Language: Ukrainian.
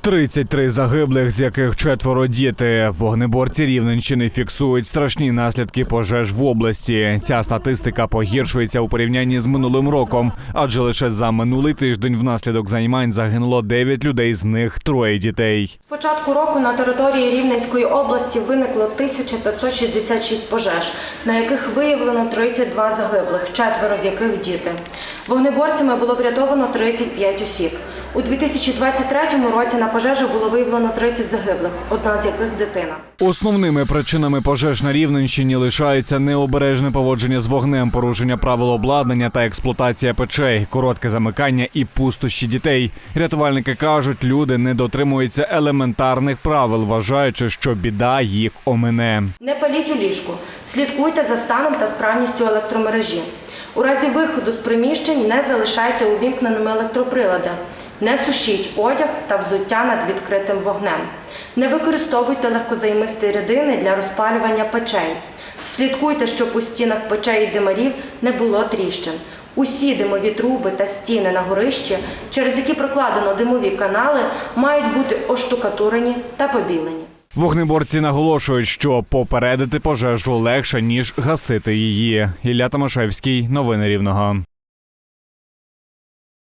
33 загиблих, з яких четверо діти. Вогнеборці Рівненщини фіксують страшні наслідки пожеж в області. Ця статистика погіршується у порівнянні з минулим роком, адже лише за минулий тиждень внаслідок займань загинуло 9 людей, з них троє дітей. З початку року на території Рівненської області виникло 1566 пожеж, на яких виявлено 32 загиблих, четверо з яких діти. Вогнеборцями було врятовано 35 осіб. У 2023 році на пожежах було виявлено 30 загиблих, одна з яких дитина. Основними причинами пожеж на Рівненщині лишаються необережне поводження з вогнем, порушення правил обладнання та експлуатація печей, коротке замикання і пустощі дітей. Рятувальники кажуть, люди не дотримуються елементарних правил, вважаючи, що біда їх омине. Не паліть у ліжку. Слідкуйте за станом та справністю електромережі. У разі виходу з приміщень не залишайте увімкненими електроприлади. Не сушіть одяг та взуття над відкритим вогнем. Не використовуйте легкозаймисті рідини для розпалювання печей. Слідкуйте, щоб у стінах печей і димарів не було тріщин. Усі димові труби та стіни на горищі, через які прокладено димові канали, мають бути оштукатурені та побілені. Вогнеборці наголошують, що попередити пожежу легше ніж гасити її. Ілля Томашевський, новини Рівного.